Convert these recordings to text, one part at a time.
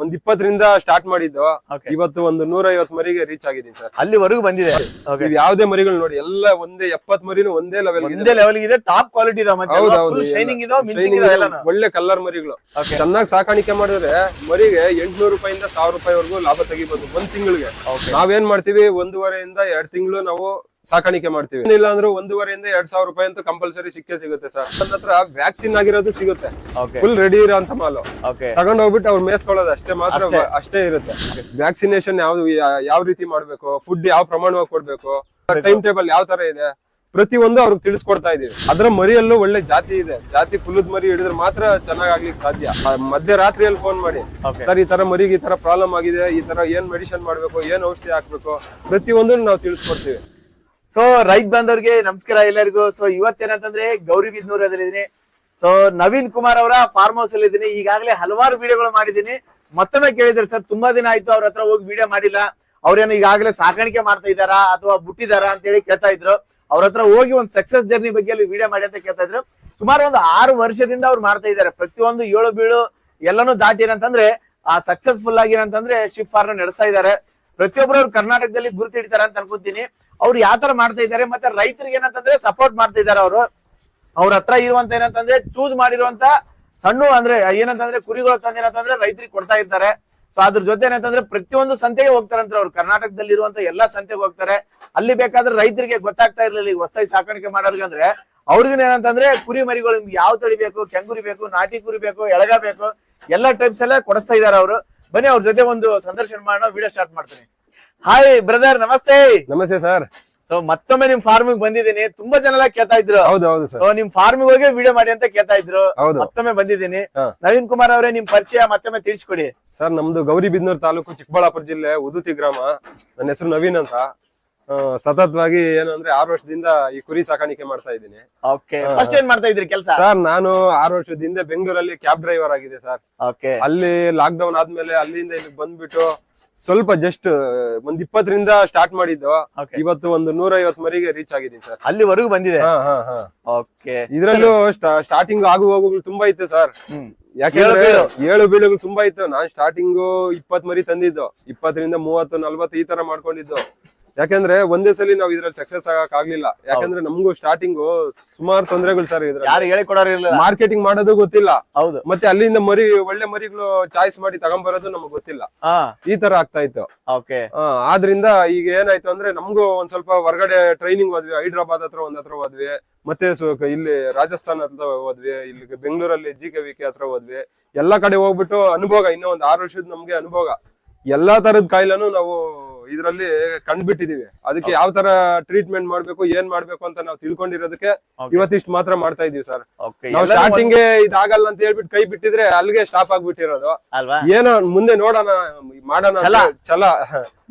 ಒಂದ್ ಇಪ್ಪತ್ತರಿಂದ ಸ್ಟಾರ್ಟ್ ಮಾಡಿದ್ದು. ಇವತ್ತು ಒಂದು ನೂರ ಐವತ್ ಮರಿಗೆ ರೀಚ್ ಆಗಿದ್ದೀನಿ ಸರ್. ಅಲ್ಲಿವರೆಗೂ ಬಂದಿದೆ. ನೀವು ಯಾವ್ದೇ ಮರಿಗಳು ನೋಡಿ ಎಲ್ಲ ಒಂದೇ ಎಪ್ಪತ್ ಮರಿನು ಒಂದೇ ಲೆವೆಲ್ ಒಂದೇ ಲೆವೆಲ್ ಇದೆ ಟಾಪ್ ಕ್ವಾಲಿಟಿ ಒಳ್ಳೆ ಕಲರ್ ಮರಿಗಳು. ಚೆನ್ನಾಗಿ ಸಾಕಾಣಿಕೆ ಮಾಡಿದ್ರೆ ಮರಿಗೆ ಎಂಟ್ನೂರು ರೂಪಾಯಿಂದ ಸಾವಿರ ರೂಪಾಯಿವರೆಗೂ ಲಾಭ ತೆಗಿಬಹುದು ಒಂದ್ ತಿಂಗಳಿಗೆ. ನಾವೇನ್ ಮಾಡ್ತೀವಿ? ಒಂದೂವರೆಯಿಂದ ಎರಡ್ ತಿಂಗಳು ನಾವು ಸಾಕಾಣಿಕೆ ಮಾಡ್ತೀವಿ. ಏನಿಲ್ಲ ಅಂದ್ರೆ ಒಂದೂವರೆಯಿಂದ ಎರಡ್ ಸಾವಿರ ರೂಪಾಯಿ ಅಂತ ಕಂಪಲ್ಸರಿ ಸಿಕ್ಕೇ ಸಿಗುತ್ತೆ ಸರ್. ನನ್ನ ಹತ್ರ ವ್ಯಾಕ್ಸಿನ್ ಆಗಿರೋದು ಸಿಗುತ್ತೆ. ಫುಲ್ ರೆಡಿ ಇರೋ ಅಂತ ಮಾಲು. ತಗೊಂಡ್ ಹೋಗ್ಬಿಟ್ಟು ಅವ್ರು ಮೇಸ್ಕೊಳ್ಳೋದು ಅಷ್ಟೇ ಮಾತ್ರ ಅಷ್ಟೇ. ಇರುತ್ತೆ. ವ್ಯಾಕ್ಸಿನೇಷನ್ ಯಾವ್ದು ಯಾ- ಯಾವ ರೀತಿ ಮಾಡ್ಬೇಕು? ಫುಡ್ ಯಾವ ಪ್ರಮಾಣವಾಗಿ ಕೊಡ್ಬೇಕು? ಟೈಮ್ ಟೇಬಲ್ ಯಾವ ತರ ಇದೆ? ಪ್ರತಿ ಒಂದು ಅವ್ರಿಗೆ ತಿಳಿಸ್ಕೊಡ್ತಾ ಇದೀವಿ. ಅದ್ರ ಮರಿಯಲ್ಲೂ ಒಳ್ಳೆ ಜಾತಿ ಇದೆ. ಜಾತಿ ಕುಲದ ಮರಿ ಹಿಡಿದ್ರೆ ಮಾತ್ರ ಚೆನ್ನಾಗ್ ಆಗ್ಲಿಕ್ಕೆ ಸಾಧ್ಯ. ಮಧ್ಯ ಮಧ್ಯರಾತ್ರಿಯಲ್ಲಿ ಫೋನ್ ಮಾಡಿ. ಸರ್ ಈ ತರ ಮರಿಗೆ ಈ ತರ ಪ್ರಾಬ್ಲಮ್ ಆಗಿದೆ ಈ ತರ ಏನ್ ಮೆಡಿಸಿನ್ ಮಾಡ್ಬೇಕು ಏನ್ ಔಷಧಿ ಹಾಕ್ಬೇಕು? ಪ್ರತಿಯೊಂದು ನಾವು ತಿಳಿಸ್ಕೊಡ್ತೀವಿ. ಸೊ ರೈತ ಬಂದವ್ರಿಗೆ ನಮಸ್ಕಾರ ಎಲ್ಲರಿಗೂ. ಸೊ ಇವತ್ತೇನಂತಂದ್ರೆ ಗೌರಿಬಿದ್ನೂರಲ್ಲಿದ್ದೀನಿ ಸೊ ನವೀನ್ ಕುಮಾರ್ ಅವರ ಫಾರ್ಮ್ ಹೌಸ್ ಅಲ್ಲಿ ಇದ್ದೀನಿ ಈಗಾಗಲೇ ಹಲವಾರು ವಿಡಿಯೋಗಳು ಮಾಡಿದ್ದೀನಿ ಮತ್ತೊಮ್ಮೆ ಕೇಳಿದ್ರೆ ಸರ್, ತುಂಬಾ ದಿನ ಆಯ್ತು ಅವ್ರ ಹತ್ರ ಹೋಗಿ ವಿಡಿಯೋ ಮಾಡಿಲ್ಲ. ಅವ್ರೇನು ಈಗಾಗಲೇ ಸಾಕಾಣಿಕೆ ಮಾಡ್ತಾ ಇದಾರಾ ಅಥವಾ ಬುಟ್ಟಿದಾರಾ ಅಂತ ಹೇಳಿ ಕೇಳ್ತಾ ಇದ್ರು. ಅವ್ರ ಹತ್ರ ಹೋಗಿ ಒಂದು ಸಕ್ಸಸ್ ಜರ್ನಿ ಬಗ್ಗೆ ಅಲ್ಲಿ ವಿಡಿಯೋ ಮಾಡಿ ಅಂತ ಕೇಳ್ತಾ ಇದ್ರು. ಸುಮಾರು ಒಂದು ಆರು ವರ್ಷದಿಂದ ಅವ್ರು ಮಾಡ್ತಾ ಇದ್ದಾರೆ. ಪ್ರತಿಯೊಂದು ಏಳು ಬೀಳು ಎಲ್ಲಾನು ದಾಟಿ ಏನಂತಂದ್ರೆ, ಆ ಸಕ್ಸಸ್ಫುಲ್ ಆಗಿ ಏನಂತಂದ್ರೆ ಶಿಫ್ ಫಾರ್ಮ್ ನಡೆಸ್ತಾ ಇದ್ದಾರೆ. ಪ್ರತಿಯೊಬ್ಬರು ಅವ್ರು ಕರ್ನಾಟಕದಲ್ಲಿ ಗುರುತಿಡ್ತಾರೆ ಅಂತ ಅನ್ಕೊಂತೀನಿ. ಅವ್ರು ಯಾವ ತರ ಮಾಡ್ತಾ ಇದ್ದಾರೆ, ಮತ್ತೆ ರೈತರಿಗೆ ಏನಂತಂದ್ರೆ ಸಪೋರ್ಟ್ ಮಾಡ್ತಾ ಇದ್ದಾರೆ ಅವರು. ಅವ್ರ ಹತ್ರ ಇರುವಂತ ಏನಂತಂದ್ರೆ ಚೂಸ್ ಮಾಡಿರುವಂತ ಸಣ್ಣ ಅಂದ್ರೆ ಏನಂತಂದ್ರೆ ಕುರಿಗಳ ತಂದು ಏನಂತಂದ್ರೆ ರೈತರಿಗೆ ಕೊಡ್ತಾ ಇರ್ತಾರೆ. ಸೊ ಅದ್ರ ಜೊತೆ ಏನಂತಂದ್ರೆ ಪ್ರತಿಯೊಂದು ಸಂತೆಗೆ ಹೋಗ್ತಾರಂದ್ರೆ ಅವ್ರು. ಕರ್ನಾಟಕದಲ್ಲಿ ಇರುವಂತ ಎಲ್ಲಾ ಸಂತೆಗೆ ಹೋಗ್ತಾರೆ. ಅಲ್ಲಿ ಬೇಕಾದ್ರೆ ರೈತರಿಗೆ ಗೊತ್ತಾಗ್ತಾ ಇರ್ಲಿಲ್ಲ ಈಗ ಹೊಸದಾಗಿ ಸಾಕಾಣಿಕೆ ಮಾಡೋರ್ಗೆ ಅಂದ್ರೆ ಅವ್ರಿಗೂ ಏನಂತಂದ್ರೆ ಕುರಿ ಮರಿಗಳು ಯಾವ ತಳಿ ಬೇಕು, ಕೆಂಗುರಿ ಬೇಕು, ನಾಟಿ ಕುರಿ ಬೇಕು, ಎಳಗ ಬೇಕು, ಎಲ್ಲಾ ಟೈಪ್ಸ್ ಎಲ್ಲ ಕೊಡಿಸ್ತಾ ಇದಾರೆ ಅವರು. ಬನ್ನಿ ಅವ್ರ ಜೊತೆ ಒಂದು ಸಂದರ್ಶನ ಮಾಡೋಣ ವಿಡಿಯೋ ಸ್ಟಾರ್ಟ್ ಮಾಡ್ತೀನಿ. ಹಾಯ್ ಬ್ರದರ್ ನಮಸ್ತೆ. ನಮಸ್ತೆ ಸರ್ ಸೊ ಮತ್ತೊಮ್ಮೆ ನಿಮ್ ಫಾರ್ಮಿಗೆ ಬಂದಿದ್ದೀನಿ. ತುಂಬಾ ಜನ ಎಲ್ಲ ಕೇಳ್ತಾ ಇದ್ರು. ಹೌದು ಹೌದು ಸರ್ ಸೊ ನಿಮ್ ಫಾರ್ಮಿಗೆ ಹೋಗಿ ವಿಡಿಯೋ ಮಾಡಿ ಅಂತ ಕೇಳ್ತಾ ಇದ್ರು. ಹೌದು. ಮತ್ತೊಮ್ಮೆ ಬಂದಿದ್ದೀನಿ. ಹಾ. ನವೀನ್ ಕುಮಾರ್ ಅವರೇ ನಿಮ್ ಪರಿಚಯ ಮತ್ತೊಮ್ಮೆ ತಿಳಿಸ್ಕೊಡಿ. ಸರ್ ನಮ್ದು ಗೌರಿಬಿದ್ನೂರ್ ತಾಲೂಕು ಚಿಕ್ಕಬಳ್ಳಾಪುರ ಜಿಲ್ಲೆ ಉದುತಿ ಗ್ರಾಮ. ನನ್ನ ಹೆಸರು ನವೀನ್ ಅಂತ. ಆ, ಸತತವಾಗಿ ಏನಂದ್ರೆ ಆರು ವರ್ಷದಿಂದ ಈ ಕುರಿ ಸಾಕಾಣಿಕೆ ಮಾಡ್ತಾ ಇದ್ದೀನಿ. ಓಕೆ ಫಸ್ಟ್ ಏನ್ ಮಾಡ್ತಾ ಇದ್ರಿ ಕೆಲಸ? ಸರ್ ನಾನು ಆರು ವರ್ಷದಿಂದ ಬೆಂಗಳೂರಲ್ಲಿ ಕ್ಯಾಬ್ ಡ್ರೈವರ್ ಆಗಿದೆ ಸರ್ ಓಕೆ ಅಲ್ಲಿ ಲಾಕ್ ಡೌನ್ ಆದ್ಮೇಲೆ ಅಲ್ಲಿಂದ ಇಲ್ಲಿ ಬಂದ್ಬಿಟ್ಟು ಸ್ವಲ್ಪ ಜಸ್ಟ್ ಒಂದ್ ಇಪ್ಪತ್ತರಿಂದ ಸ್ಟಾರ್ಟ್ ಮಾಡಿದ್ದು. ಇವತ್ತು ಒಂದು ನೂರ ಐವತ್ ಮರಿಗೆ ರೀಚ್ ಆಗಿದ್ದೀನಿ ಸರ್ ಅಲ್ಲಿವರೆಗೂ ಬಂದಿದೆ? ಹಾ ಹಾ ಹಾ. ಓಕೆ ಇದ್ರಲ್ಲೂ ಸ್ಟಾರ್ಟಿಂಗ್ ಆಗು ಹೋಗುಗಳು ತುಂಬಾ ಇತ್ತು ಸರ್ ಯಾಕೆ ಯಾಕೆಂದ್ರೆ ಏಳು ಬೀಳುಗಳು ತುಂಬಾ ಇತ್ತು. ನಾನ್ ಸ್ಟಾರ್ಟಿಂಗು ಇಪ್ಪತ್ ಮರಿ ತಂದಿದ್ದು. ಇಪ್ಪತ್ತರಿಂದ ಮೂವತ್ತು ನಲ್ವತ್ತು ಈ ತರ ಮಾಡ್ಕೊಂಡಿದ್ದು. ಯಾಕಂದ್ರೆ ಒಂದೇ ಸಲ ನಾವ್ ಇದ್ರಲ್ಲಿ ಸಕ್ಸಸ್ ಆಗಕ್ ಆಗ್ಲಿಲ್ಲ. ಯಾಕಂದ್ರೆ ನಮಗೂ ಸ್ಟಾರ್ಟಿಂಗ್ ಸುಮಾರು ತೊಂದರೆಗಳು ಸರ್ ಯಾರು ಹೇಳಿ ಕೊಡೋರು ಇರ್ಲಿಲ್ಲ. ಮಾರ್ಕೆಟಿಂಗ್ ಮಾಡೋದು ಗೊತ್ತಿಲ್ಲ. ಹೌದು. ಮತ್ತೆ ಅಲ್ಲಿಂದ ಮರಿ ಒಳ್ಳೆ ಮರಿಗಳು ಚಾಯ್ಸ್ ಮಾಡಿ ತಗೊಂಬರೋದು ನಮಗ್ ಗೊತ್ತಿಲ್ಲ. ಈ ತರ ಆಗ್ತಾ ಇತ್ತು. ಓಕೆ ಆದ್ರಿಂದ ಈಗ ಏನಾಯ್ತು ಅಂದ್ರೆ ನಮಗೂ ಒಂದ್ ಸ್ವಲ್ಪ ಹೊರಗಡೆ ಟ್ರೈನಿಂಗ್ ಹೋದ್ವಿ ಹೈದ್ರಾಬಾದ್ ಹತ್ರ ಒಂದ್ ಹತ್ರ ಹೋದ್ವಿ ಮತ್ತೆ ಇಲ್ಲಿ ರಾಜಸ್ಥಾನ ಹತ್ರ ಹೋದ್ವಿ ಇಲ್ಲಿ ಬೆಂಗಳೂರಲ್ಲಿ ಜಿ ಕೆ ವಿ ಕೆ ಹತ್ರ ಹೋದ್ವಿ. ಎಲ್ಲಾ ಕಡೆ ಹೋಗ್ಬಿಟ್ಟು ಅನುಭವ ಇನ್ನೂ ಒಂದ್ ಆರು ವರ್ಷದ ನಮ್ಗೆ ಅನುಭವ ಎಲ್ಲಾ ತರದ ಕಾಯಿಲೆನೂ ನಾವು ಇದ್ರಲ್ಲಿ ಕಂಡ್ಬಿಟ್ಟಿದೀವಿ. ಅದಕ್ಕೆ ಯಾವ ತರ ಟ್ರೀಟ್ಮೆಂಟ್ ಮಾಡ್ಬೇಕು ಏನ್ ಮಾಡ್ಬೇಕು ಅಂತ ನಾವು ತಿಳ್ಕೊಂಡಿರೋದಕ್ಕೆ. ಇವತ್ತಿಷ್ಟು ಮಾತ್ರ ಮಾಡ್ತಾ ಇದೀವಿ ಸರ್ ನಾವು ಸ್ಟಾರ್ಟಿಂಗ್ ಇದಾಗಲ್ಲ ಅಂತ ಹೇಳ್ಬಿಟ್ಟು ಕೈ ಬಿಟ್ಟಿದ್ರೆ ಅಲ್ಲಿಗೆ ಸ್ಟಾಪ್ ಆಗ್ಬಿಟ್ಟಿರೋದು. ಏನೋ ಮುಂದೆ ನೋಡೋಣ ಮಾಡೋಣ ಚಲ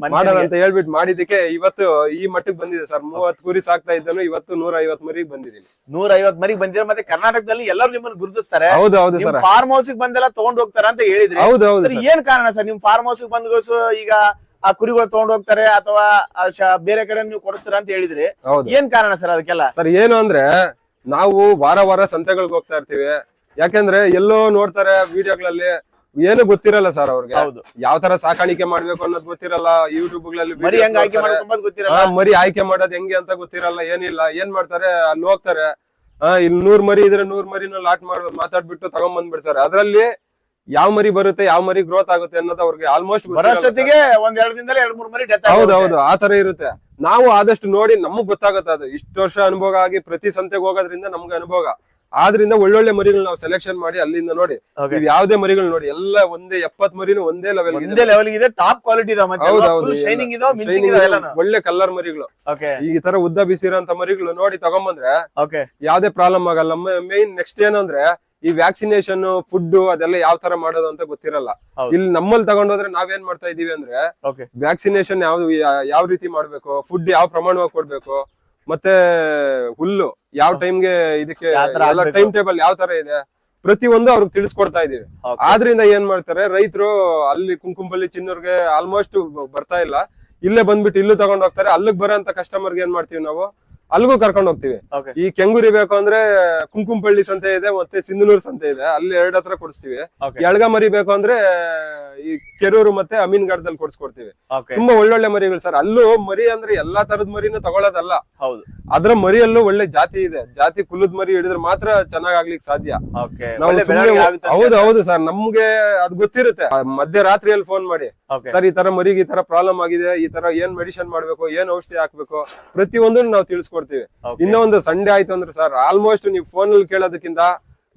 ಮಾಡೋಣ ಅಂತ ಹೇಳ್ಬಿಟ್ಟು ಮಾಡಿದಕ್ಕೆ ಇವತ್ತು ಈ ಮಟ್ಟಕ್ಕೆ ಬಂದಿದೆ ಸರ್ ಮೂವತ್ ಕುರಿ ಸಾಕ್ತಾ ಇದ್ದಾನು ಇವತ್ತು ನೂರ ಐವತ್ ಮರಿಗೆ ಬಂದಿದ್ದೀನಿ ನೂರ ಐವತ್ ಮರಿಗೆ ಬಂದಿರೋ ಮತ್ತೆ ಕರ್ನಾಟಕದಲ್ಲಿ ಎಲ್ಲರೂ ನಿಮ್ಮನ್ನ ಗುರುತಿಸ್ತಾರೆ. ಹೌದು ಹೌದು ಸರ್ ಫಾರ್ಮ್ ಹೌಸ್ ಬಂದೆಲ್ಲ ತಗೊಂಡ್ ಹೋಗ್ತಾರ ಅಂತ ಹೇಳಿದ್ರಿ. ಹೌದು ಹೌದು ಏನ್ ಕಾರಣ ಸರ್ ನಿಮ್ ಫಾರ್ಮ್ ಹೌಸ್ ಬಂದ್ ಈಗ ಆ ಕುರಿಗಳು ತಗೊಂಡ್ ಹೋಗ್ತಾರೆ ಅಥವಾ ಬೇರೆ ಕಡೆ ನೀವು ಕೊಡಿಸ್ತೀರಾ ಅಂತ ಹೇಳಿದ್ರಿ. ಏನ್ ಕಾರಣ ಸರ್ ಅದಕ್ಕೆಲ್ಲ? ಸರ್ ಏನು ಅಂದ್ರೆ ನಾವು ವಾರ ವಾರ ಸಂತೆಗಳಿಗೆ ಹೋಗ್ತಾ ಇರ್ತೀವಿ. ಯಾಕೆಂದ್ರೆ ಎಲ್ಲೋ ನೋಡ್ತಾರೆ ವಿಡಿಯೋಗಳಲ್ಲಿ ಏನು ಗೊತ್ತಿರಲ್ಲ ಸರ್ ಅವ್ರಿಗೆ. ಯಾವ ತರ ಸಾಕಾಣಿಕೆ ಮಾಡ್ಬೇಕು ಅನ್ನೋದು ಗೊತ್ತಿರಲ್ಲ ಯೂಟ್ಯೂಬ್ಗಳಲ್ಲಿ ಮರಿ ಆಯ್ಕೆ ಮಾಡೋದ್ ಹೆಂಗೆ ಅಂತ ಗೊತ್ತಿರಲ್ಲ ಏನಿಲ್ಲ. ಏನ್ ಮಾಡ್ತಾರೆ ಅಲ್ಲಿ ಹೋಗ್ತಾರೆ. ಇಲ್ಲಿ ನೂರ್ ಮರಿ ಇದ್ರೆ ನೂರ್ ಮರಿನ ಲಾಟ್ ಮಾಡ್ ಮಾತಾಡ್ಬಿಟ್ಟು ತಗೊಂಡ್ ಬಂದ್ಬಿಡ್ತಾರೆ ಅದ್ರಲ್ಲಿ ಯಾವ ಮರಿ ಬರುತ್ತೆ ಯಾವ ಮರಿ ಗ್ರೋತ್ ಆಗುತ್ತೆ ಅನ್ನೋದು ಅವ್ರಿಗೆ ಆಲ್ಮೋಸ್ಟ್ ಬರೋಷ್ಟೊತ್ತಿಗೆ ಒಂದ್ ಎರಡ್ ದಿನದಲ್ಲಿ ಎರಡ್ ಮೂರ್ ಮರಿ ಡೆತ್ ಹೌದು ಹೌದು ಆ ತರ ಇರುತ್ತೆ. ನಾವು ಆದಷ್ಟು ನೋಡಿ ನಮಗ್ ಗೊತ್ತಾಗುತ್ತೆ ಅದು. ಇಷ್ಟು ವರ್ಷ ಅನುಭವ ಆಗಿ ಪ್ರತಿ ಸಂತೆಗೆ ಹೋಗೋದ್ರಿಂದ ನಮ್ಗೆ ಅನುಭವ. ಆದ್ರಿಂದ ಒಳ್ಳೊಳ್ಳೆ ಮರಿಗಳು ನಾವು ಸೆಲೆಕ್ಷನ್ ಮಾಡಿ ಅಲ್ಲಿಂದ ನೋಡಿ. ಯಾವ್ದೇ ಮರಿಗಳು ನೋಡಿ ಎಲ್ಲ ಒಂದೇ ಎಪ್ಪತ್ ಮರಿನು ಒಂದೇ ಲೆವೆಲ್ ಒಂದೇ ಲೆವೆಲ್ ಇದೆ ಟಾಪ್ ಕ್ವಾಲಿಟಿ ಶೈನಿಂಗ್ ಒಳ್ಳೆ ಕಲರ್ ಮರಿಗಳು. ಈ ತರ ಉದ್ದ ಬಿಸಿರಂತ ಮರಿಗಳು ನೋಡಿ ತಗೊಂಬಂದ್ರೆ ಯಾವ್ದೇ ಪ್ರಾಬ್ಲಮ್ ಆಗಲ್ಲ. ಮೇನ್ ನೆಕ್ಸ್ಟ್ ಏನಂದ್ರೆ ಈ ವ್ಯಾಕ್ಸಿನೇಷನ್ ಫುಡ್ ಅದೆಲ್ಲ ಯಾವ ತರ ಮಾಡೋದು ಅಂತ ಗೊತ್ತಿರಲ್ಲ. ಇಲ್ಲಿ ನಮ್ಮಲ್ಲಿ ತಗೊಂಡೋದ್ರೆ ನಾವೇನ್ ಮಾಡ್ತಾ ಇದೀವಿ ಅಂದ್ರೆ ವ್ಯಾಕ್ಸಿನೇಷನ್ ಯಾವ ಯಾವ ರೀತಿ ಮಾಡ್ಬೇಕು ಫುಡ್ ಯಾವ ಪ್ರಮಾಣವಾಗಿ ಕೊಡ್ಬೇಕು ಮತ್ತೆ ಹುಲ್ಲು ಯಾವ ಟೈಮ್ಗೆ ಇದಕ್ಕೆ ಟೈಮ್ ಟೇಬಲ್ ಯಾವ ತರ ಇದೆ ಪ್ರತಿಯೊಂದು ಅವ್ರಿಗೆ ತಿಳಿಸ್ಕೊಡ್ತಾ ಇದೀವಿ. ಆದ್ರಿಂದ ಏನ್ ಮಾಡ್ತಾರೆ ರೈತರು ಅಲ್ಲಿ ಕುಂಕುಂಬಲ್ಲಿ ಚಿನ್ನೂರ್ಗೆ ಆಲ್ಮೋಸ್ಟ್ ಬರ್ತಾ ಇಲ್ಲ. ಇಲ್ಲೇ ಬಂದ್ಬಿಟ್ಟು ಇಲ್ಲೂ ತಗೊಂಡ್ ಹೋಗ್ತಾರೆ ಅಲ್ಲಿಗೆ ಬರೋಂತ ಕಸ್ಟಮರ್ಗೆ ಏನ್ ಮಾಡ್ತೀವಿ ನಾವು? ಅಲ್ಲಿಗೂ ಕರ್ಕೊಂಡು ಹೋಗ್ತೀವಿ. ಈ ಕೆಂಗೂರಿ ಬೇಕು ಅಂದ್ರೆ ಕುಂಕುಂಪಳ್ಳಿ ಸಂತೆ ಇದೆ ಮತ್ತೆ ಸಿಂಧನೂರ್ ಸಂತೆ ಇದೆ. ಅಲ್ಲಿ ಎರಡ್ ಹತ್ರ ಕೊಡಿಸ್ತೀವಿ. ಎಳ್ಗಾ ಮರಿ ಬೇಕು ಅಂದ್ರೆ ಈ ಕೆರೂರು ಮತ್ತೆ ಅಮೀನ್ಗಢದಲ್ಲಿ ಕೊಡ್ಸ್ಕೊಡ್ತೀವಿ. ಓಕೆ ತುಂಬಾ ಒಳ್ಳೊಳ್ಳೆ ಮರಿಗಳು ಸರ್. ಅಲ್ಲೂ ಮರಿ ಅಂದ್ರೆ ಎಲ್ಲಾ ತರದ ಮರಿನೂ ತಗೊಳ್ಳೋದಲ್ಲ. ಹೌದು. ಅದ್ರ ಮರಿಯಲ್ಲೂ ಒಳ್ಳೆ ಜಾತಿ ಇದೆ. ಜಾತಿ ಕುಲದ ಮರಿ ಹಿಡಿದ್ರೆ ಮಾತ್ರ ಚೆನ್ನಾಗ್ ಆಗ್ಲಿಕ್ಕೆ ಸಾಧ್ಯ ಹೌದು ಹೌದು ಸರ್. ನಮ್ಗೆ ಅದ್ ಗೊತ್ತಿರುತ್ತೆ. ಮಧ್ಯರಾತ್ರಿಯಲ್ಲಿ ಫೋನ್ ಮಾಡಿ. ಸರ್ ಈ ತರ ಮರಿಗೆ ಈ ತರ ಪ್ರಾಬ್ಲಮ್ ಆಗಿದೆ ಈ ತರ ಏನ್ ಮೆಡಿಸಿನ್ ಮಾಡ್ಬೇಕು ಏನ್ ಔಷಧಿ ಹಾಕ್ಬೇಕು ಪ್ರತಿಯೊಂದನ್ನು ನಾವು ತಿಳಿಸ್ಕೊಡ್ತೀವಿ. ಇನ್ನೊಂದು ಇನ್ನೂ ಒಂದು ಸಂಡೇ ಆಯ್ತು ಅಂದ್ರೆ ಸರ್ ಆಲ್ಮೋಸ್ಟ್ ನೀವು ಫೋನ್ ಅಲ್ಲಿ ಕೇಳೋದಕ್ಕಿಂತ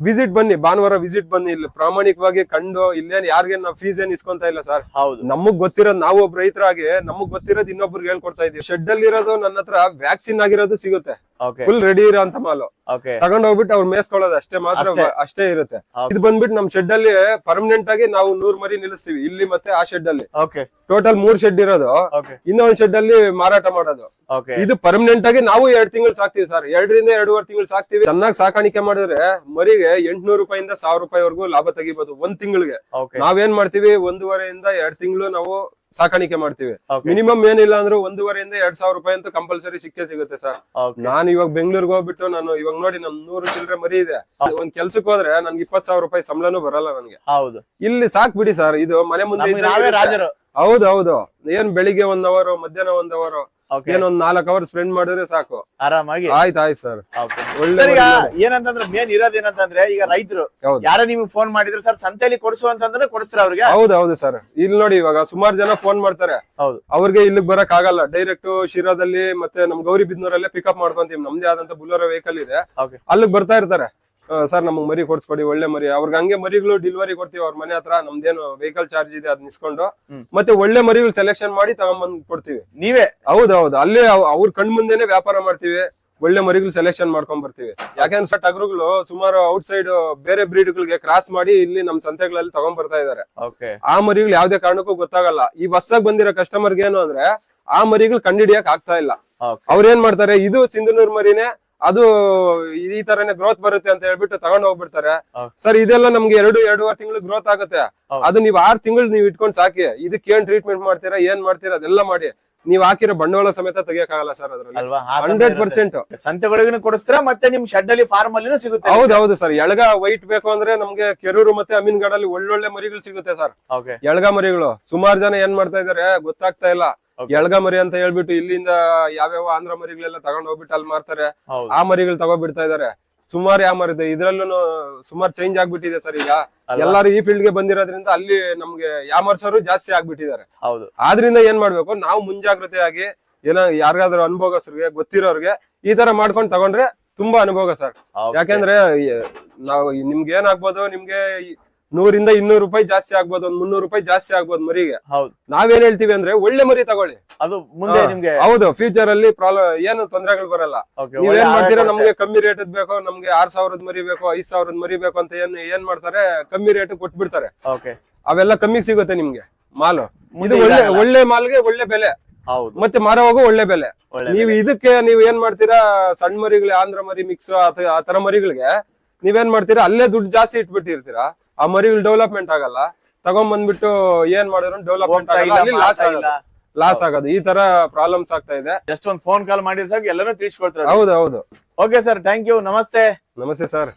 ವಿಸಿಟ್ ಬನ್ನಿ ಭಾನುವಾರ ವಿಸಿಟ್ ಬನ್ನಿ ಇಲ್ಲಿ ಪ್ರಾಮಾಣಿಕವಾಗಿ ಕಂಡು ಇಲ್ಲೇನ್ ಯಾರಿಗೇನ್ ನಾವು ಫೀಸ್ ಏನ್ ಇಸ್ಕೊಂತ ಇಲ್ಲ ಸರ್ ಹೌದು. ನಮಗ್ ಗೊತ್ತಿರೋದು ನಾವು ಒಬ್ಬ ರೈತರಾಗಿ ನಮಗ್ ಗೊತ್ತಿರೋದು ಇನ್ನೊಬ್ರಿಗೆ ಹೇಳ್ಕೊಡ್ತಾ ಇದೀವಿ. ಶೆಡ್ ಅಲ್ಲಿ ಇರೋದು ನನ್ನ ಹತ್ರ ವ್ಯಾಕ್ಸಿನ್ ಆಗಿರೋದು ಸಿಗುತ್ತೆ. ಫುಲ್ ರೆಡಿ ಇರೋ ಅಂತ ಮಾಲು. ತಗೊಂಡ್ ಹೋಗ್ಬಿಟ್ಟು ಅವ್ರು ಮೇಸ್ಕೊಳ್ಳೋದು ಅಷ್ಟೇ ಮಾತ್ರ ಅಷ್ಟೇ. ಇರುತ್ತೆ. ಇದು ಬಂದ್ಬಿಟ್ಟು ನಮ್ ಶೆಡ್ ಅಲ್ಲಿ ಪರ್ಮನೆಂಟ್ ಆಗಿ ನಾವು ನೂರ್ ಮರಿ ನಿಲ್ಲಿಸ್ತೀವಿ. ಇಲ್ಲಿ ಮತ್ತೆ ಆ ಶೆಡ್ ಅಲ್ಲಿ. ಟೋಟಲ್ ಮೂರ್ ಶೆಡ್ ಇರೋದು. ಇನ್ನೊಂದ್ ಶೆಡ್ ಅಲ್ಲಿ ಮಾರಾಟ ಮಾಡೋದು. ಇದು ಪರ್ಮನೆಂಟ್ ಆಗಿ ನಾವು ಎರಡ್ ತಿಂಗಳು ಸಾಕ್ತಿವಿ ಸರ್ ಎರಡರಿಂದ ಎರಡೂವರೆ ತಿಂಗಳು ಸಾಕ್ತಿವಿ. ಚೆನ್ನಾಗಿ ಸಾಕಾಣಿಕೆ ಮಾಡಿದ್ರೆ ಮರಿಗೆ ಎಂಟ್ನೂರು ರೂಪಾಯಿಂದ ಸಾವಿರ ರೂಪಾಯಿವರೆಗೂ ಲಾಭ ತೆಗಿಬಹುದು ಒಂದ್ ತಿಂಗಳಿಗೆ. ನಾವೇನ್ ಮಾಡ್ತೀವಿ? ಒಂದೂವರೆಯಿಂದ ಎರಡ್ ತಿಂಗಳು ನಾವು ಸಾಕಾಣಿಕೆ ಮಾಡ್ತೀವಿ. ಮಿನಿಮಮ್ ಏನಿಲ್ಲ ಅಂದ್ರೆ ಒಂದೂವರೆಯಿಂದ ಎರಡ್ ಸಾವಿರ ರೂಪಾಯಿ ಅಂತ ಕಂಪಲ್ಸರಿ ಸಿಕ್ಕೇ ಸಿಗುತ್ತೆ ಸರ್. ನಾನು ಇವಾಗ ಬೆಂಗಳೂರಿಗೆ ಹೋಗ್ಬಿಟ್ಟು ನಾನು ಇವಾಗ ನೋಡಿ ನಮ್ ನೂರು ಚಿಲ್ಲರೆ ಮರಿ ಇದೆ. ಒಂದ್ ಕೆಲ್ಸಕ್ಕೆ ಹೋದ್ರೆ ನನ್ಗೆ ಇಪ್ಪತ್ ಸಾವಿರ ರೂಪಾಯಿ ಸಂಬಳನೂ ಬರಲ್ಲ ನನ್ಗೆ. ಹೌದು. ಇಲ್ಲಿ ಸಾಕ್ ಬಿಡಿ ಸರ್. ಇದು ಮನೆ ಮುಂದೆ ಹೌದೌದು ಏನ್ ಬೆಳಿಗ್ಗೆ ಒಂದ್ ಅವರ್ ಮಧ್ಯಾಹ್ನ ಒಂದ್ ಅವರ್ ಓಕೆ ನಾಲ್ಕು ಅವರ್ ಸ್ಪೆಂಡ್ ಮಾಡಿದ್ರೆ ಸಾಕು. ಆರಾಮಾಗಿ. ಆಯ್ತು ಆಯ್ತು ಸರ್ ಸರ್ ಈಗ ಏನಂತಂದ್ರೆ ಮೇನ್ ಇರೋದೇನಂತಂದ್ರೆ ಈಗ ರೈತರು ಯಾರ ನಿಮ್ಗೆ ಫೋನ್ ಮಾಡಿದ್ರು ಸರ್ ಸಂತೆಲಿ ಕೊಡಿಸು ಅಂತಂದ್ರೆ ಕೊಡಿಸ್ತೀರ ಅವ್ರಿಗೆ? ಹೌದು ಹೌದು ಸರ್ ಇಲ್ಲಿ ನೋಡಿ ಇವಾಗ ಸುಮಾರು ಜನ ಫೋನ್ ಮಾಡ್ತಾರೆ. ಹೌದು. ಅವ್ರಿಗೆ ಇಲ್ಲಿಗೆ ಬರಕ್ ಆಗಲ್ಲ. ಡೈರೆಕ್ಟ್ ಶಿರಾದಲ್ಲಿ ಮತ್ತೆ ನಮ್ ಗೌರಿ ಬಿದ್ನೂರಲ್ಲೇ ಪಿಕಪ್ ಮಾಡ್ಕೊಂತೀವಿ. ನಮ್ದೇ ಆದಂತ ಬುಲೋರ ವೆಹಿಕಲ್ ಇದೆ. ಅಲ್ಲಿಗೆ ಬರ್ತಾ ಇರ್ತಾರೆ. ಸರ್ ನಮಗ್ ಮರಿ ಕೊಡ್ಸ್ಕೊಡಿ ಒಳ್ಳೆ ಮರಿ. ಅವ್ರಿಗೆ ಹಂಗೆ ಮರಿಗಳು ಡೆಲಿವರಿ ಕೊಡ್ತೀವಿ ಅವ್ರ ಮನೆ ಹತ್ರ. ನಮ್ದೇನು ವೆಹಿಕಲ್ ಚಾರ್ಜ್ ಇದೆ ಅದ್ ನಿಸ್ಕೊಂಡು ಮತ್ತೆ ಒಳ್ಳೆ ಮರಿಗಳು ಸೆಲೆಕ್ಷನ್ ಮಾಡಿ ತಗೊಂಬಂದ್ ಕೊಡ್ತೀವಿ. ನೀವೇ. ಹೌದೌದು ಹೌದು. ಅಲ್ಲೇ ಅವ್- ಅವ್ರ ಕಣ್ ಮುಂದೆನೆ ವ್ಯಾಪಾರ ಮಾಡ್ತೀವಿ. ಒಳ್ಳೆ ಮರಿಗಳು ಸೆಲೆಕ್ಷನ್ ಮಾಡ್ಕೊಂಡ್ ಬರ್ತೀವಿ. ಯಾಕೆಂದ್ರೆ ಟಗರುಗಳು ಸುಮಾರು ಔಟ್ ಸೈಡ್ ಬೇರೆ ಬ್ರೀಡ್ಗಳಿಗೆ ಕ್ರಾಸ್ ಮಾಡಿ ಇಲ್ಲಿ ನಮ್ ಸಂತೆಗಳಲ್ಲಿ ತಗೊಂಡ್ ಬರ್ತಾ ಇದಾರೆ. ಆ ಮರಿಗಳು ಯಾವ್ದೇ ಕಾರಣಕ್ಕೂ ಗೊತ್ತಾಗಲ್ಲ. ಈ ಹೊಸ್ದಾಗ್ ಬಂದಿರೋ ಕಸ್ಟಮರ್ಗೆ ಏನು ಅಂದ್ರೆ ಆ ಮರಿಗಳು ಕಂಡಿಡಿಯಕ್ ಆಗ್ತಾ ಇಲ್ಲ. ಅವ್ರೇನ್ ಅವ್ರ ಏನ್ ಮಾಡ್ತಾರೆ? ಇದು ಸಿಂಧನೂರ್ ಮರಿನೇ ಅದು ಈ ತರನೇ ಗ್ರೋತ್ ಬರುತ್ತೆ ಅಂತ ಹೇಳ್ಬಿಟ್ಟು ತಗೊಂಡ್ ಹೋಗ್ಬಿಡ್ತಾರೆ. ಸರ್ ಇದೆಲ್ಲ ನಮ್ಗೆ ಎರಡು ಎರಡೂವರೆ ತಿಂಗಳು ಗ್ರೋತ್ ಆಗುತ್ತೆ. ಅದು ನೀವ್ ಆರ್ ತಿಂಗಳು ನೀವ್ ಇಟ್ಕೊಂಡ್ ಸಾಕಿ. ಇದಕ್ಕೆ ಏನ್ ಟ್ರೀಟ್ಮೆಂಟ್ ಮಾಡ್ತೀರಾ ಏನ್ ಮಾಡ್ತೀರಾ ಅದೆಲ್ಲ ಮಾಡಿ. ನೀವ್ ಹಾಕಿರೋ ಬಂಡವಾಳ ಸಮೇತ ತೆಗಿಯಕ್ಕಾಗಲ್ಲ ಸರ್ ಅದ್ರಲ್ಲಿ. ಹಂಡ್ರೆಡ್. ಪರ್ಸೆಂಟ್ ಸಂತೆಗಳಿಗೂ ಕೊಡಿಸ್ತೀರಾ ಮತ್ತೆ ನಿಮ್ ಶೆಡ್ ಅಲ್ಲಿ ಫಾರ್ಮ್ ಅಲ್ಲಿ ಸಿಗುತ್ತೆ? ಹೌದೌದು ಹೌದು ಸರ್ ಎಳಗ ವೈಟ್ ಬೇಕು ಅಂದ್ರೆ ನಮ್ಗೆ ಕೆರೂರು ಮತ್ತೆ ಅಮೀನ್ಗಡಲ್ಲಿ ಒಳ್ಳೊಳ್ಳೆ ಮರಿಗಳು ಸಿಗುತ್ತೆ ಸರ್ ಎಳಗ ಮರಿಗಳು. ಸುಮಾರು ಜನ ಏನ್ ಮಾಡ್ತಾ ಇದಾರೆ ಗೊತ್ತಾಗ್ತಾ ಇಲ್ಲ. ಎಳ್ಗ ಮರಿ ಅಂತ ಹೇಳ್ಬಿಟ್ಟು ಇಲ್ಲಿಂದ ಯಾವ್ಯಾವ ಆಂಧ್ರ ಮರಿಗಳೆಲ್ಲ ತಗೊಂಡ್ ಹೋಗ್ಬಿಟ್ಟು ಅಲ್ಲಿ ಮಾರ್ತಾರೆ. ಆ ಮರಿಗಳು ತಗೋಬಿಡ್ತಾ ಇದಾರೆ. ಸುಮಾರು ಯಾವ ಮರಿದೆ ಇದ್ರಲ್ಲೂ ಸುಮಾರು ಚೇಂಜ್ ಆಗ್ಬಿಟ್ಟಿದೆ ಸರ್ ಈಗ? ಎಲ್ಲಾರು ಈ ಫೀಲ್ಡ್ಗೆ ಬಂದಿರೋದ್ರಿಂದ ಅಲ್ಲಿ ನಮ್ಗೆ ಯಾಮರ್ಸರು ಜಾಸ್ತಿ ಆಗ್ಬಿಟ್ಟಿದ್ದಾರೆ. ಹೌದು. ಆದ್ರಿಂದ ಏನ್ ಮಾಡ್ಬೇಕು? ನಾವು ಮುಂಜಾಗ್ರತೆ ಆಗಿ ಏನೋ ಯಾರಿಗಾದ್ರೂ ಅನುಭವಸ್ರಿಗೆ ಗೊತ್ತಿರೋರ್ಗೆ ಈ ತರ ಮಾಡ್ಕೊಂಡು ತಗೊಂಡ್ರೆ ತುಂಬಾ ಅನುಭವ ಸರ್. ಯಾಕಂದ್ರೆ ನಾವು ನಿಮ್ಗೆ ಏನಾಗ್ಬೋದು ನಿಮ್ಗೆ ನೂರಿಂದ ಇನ್ನೂರು ರೂಪಾಯಿ ಜಾಸ್ತಿ ಆಗ್ಬೋದು ಒಂದ್ ಮುನ್ನೂರು ರೂಪಾಯಿ ಜಾಸ್ತಿ ಆಗ್ಬೋದು ಮರಿಗೆ. ಹೌದು. ನಾವೇನ್ ಹೇಳ್ತೀವಿ ಅಂದ್ರೆ ಒಳ್ಳೆ ಮರಿ ತಗೊಳ್ಳಿ. ಅದು ಮುಂದೆ. ನಿಮ್ಗೆ ಹೌದು ಫ್ಯೂಚರ್ ಅಲ್ಲಿ ಪ್ರಾಬ್ಲಮ್ ಏನು ತೊಂದರೆಗಳು ಬರಲ್ಲ. ನೀವೇನ್ ನೀವ್ ಏನ್ ಮಾಡ್ತೀರಾ ನಮ್ಗೆ ಕಮ್ಮಿ ರೇಟ್ ಬೇಕು ನಮ್ಗೆ ಆರ್ ಸಾವಿರದ ಮರಿ ಬೇಕು ಐದ್ ಸಾವಿರದ ಮರಿ ಬೇಕು ಅಂತ ಏನ್ ಏನ್ ಮಾಡ್ತಾರೆ? ಕಮ್ಮಿ ರೇಟ್ ಕೊಟ್ಬಿಡ್ತಾರೆ. ಅವೆಲ್ಲ ಕಮ್ಮಿ ಸಿಗುತ್ತೆ ನಿಮ್ಗೆ ಮಾಲು. ಇದು ಒಳ್ಳೆ ಒಳ್ಳೆ ಮಾಲ್ಗೆ ಒಳ್ಳೆ ಬೆಲೆ. ಮತ್ತೆ ಮಾರುವಾಗ ಒಳ್ಳೆ ಬೆಲೆ. ನೀವು ಇದಕ್ಕೆ ನೀವ್ ಏನ್ ಮಾಡ್ತೀರಾ? ಸಣ್ಣ ಮರಿಗಳು ಆಂಧ್ರ ಮರಿ ಮಿಕ್ಸ್ ಆ ತರ ಮರಿಗಳಿಗೆ ನೀವೇನ್ ಮಾಡ್ತೀರಾ? ಅಲ್ಲೇ ದುಡ್ಡು ಜಾಸ್ತಿ ಇಟ್ಬಿಟ್ಟಿರ್ತೀರಾ? ಆ ಮರಿ ಡೆವಲಪ್ಮೆಂಟ್ ಆಗಲ್ಲ. ತಗೊಂಡ್ ಬಂದ್ಬಿಟ್ಟು ಏನ್ ಮಾಡಿದ್ರು? ಡೆವಲಪ್ಮೆಂಟ್ ಆಗಲ್ಲ. ಲಾಸ್ ಆಗಲ್ಲ ಆಗೋದು. ಲಾಸ್ ಆಗೋದು. ಈ ತರ ಪ್ರಾಬ್ಲಮ್ಸ್ ಆಗ್ತಾ ಇದೆ. ಜಸ್ಟ್ ಒಂದ್ ಫೋನ್ ಕಾಲ್ ಮಾಡಿದ್ರೆ ಸಾಕು ಎಲ್ಲರೂ ತಿಳಿಸ್ಕೊಡ್ತಾರೆ. ಹೌದು ಹೌದು. ಓಕೆ ಸರ್ ಥ್ಯಾಂಕ್ ಯು ನಮಸ್ತೆ. ನಮಸ್ತೆ ಸರ್